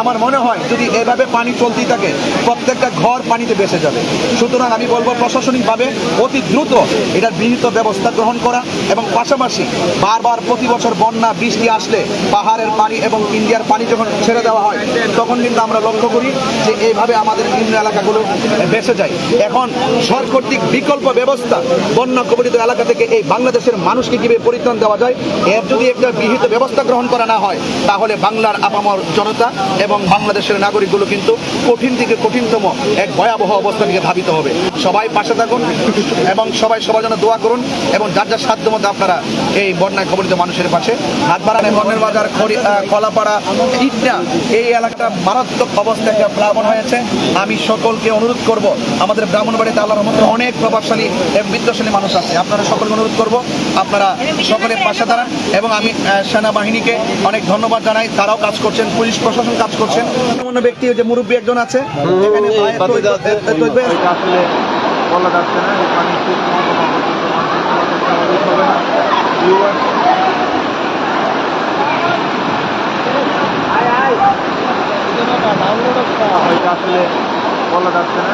আমার মনে হয় যদি এভাবে পানি চলতেই থাকে, প্রত্যেকটা ঘর পানিতে বেসে যাবে। সুতরাং আমি বলব প্রশাসনিকভাবে অতি দ্রুত এটার বিহিত ব্যবস্থা গ্রহণ করা এবং পাশাপাশি বারবার প্রতি বছর বন্যা, বৃষ্টি আসলে পাহাড়ের পানি এবং ইন্ডিয়ার পানি যখন ছেড়ে দেওয়া হয়, তখন কিন্তু আমরা লক্ষ্য করি যে এইভাবে আমাদের বিভিন্ন এলাকাগুলো বেসে যায়। এখন সরকার কর্তৃক বিকল্প ব্যবস্থা বন্যা কবলিত এলাকা থেকে এই বাংলাদেশের মানুষকে কীভাবে পরিত্রাণ দেওয়া যায়, এর যদি একটা বিহিত ব্যবস্থা গ্রহণ করা না হয়, তাহলে বাংলার আপামর জনতা এবং বাংলাদেশের নাগরিকগুলো কিন্তু কঠিন থেকে কঠিনতম এক ভয়াবহ অবস্থা থেকে ধাবিত হবে। সবাই পাশে থাকুন এবং সবাই সবার জন্য দোয়া করুন এবং যার যার সাধ্য মতো আপনারা এই বন্যায় খবরিত মানুষের পাশে হাত বাড়ান বন্যের বাজার কলাপাড়া, ইটনা, এই এলাকাটা মারাত্মক অবস্থায় একটা প্লাবন হয়েছে। আমি সকলকে অনুরোধ করব, আমাদের ব্রাহ্মণবাড়িতে আল্লাহর মধ্যে অনেক প্রভাবশালী এবং বিদ্যাশালী মানুষ আছে। আপনারা সকলকে অনুরোধ করব, আপনারা সকলের পাশে দাঁড়ান এবং আমি সেনাবাহিনীকে অনেক ধন্যবাদ জানাই। তারাও কাজ করছেন, পুলিশ প্রশাসন কাজ করছেন অন্য ব্যক্তি যে মুরব্বী একজন আছে এখানে বলা যাচ্ছে না আসলে বলা যাচ্ছে না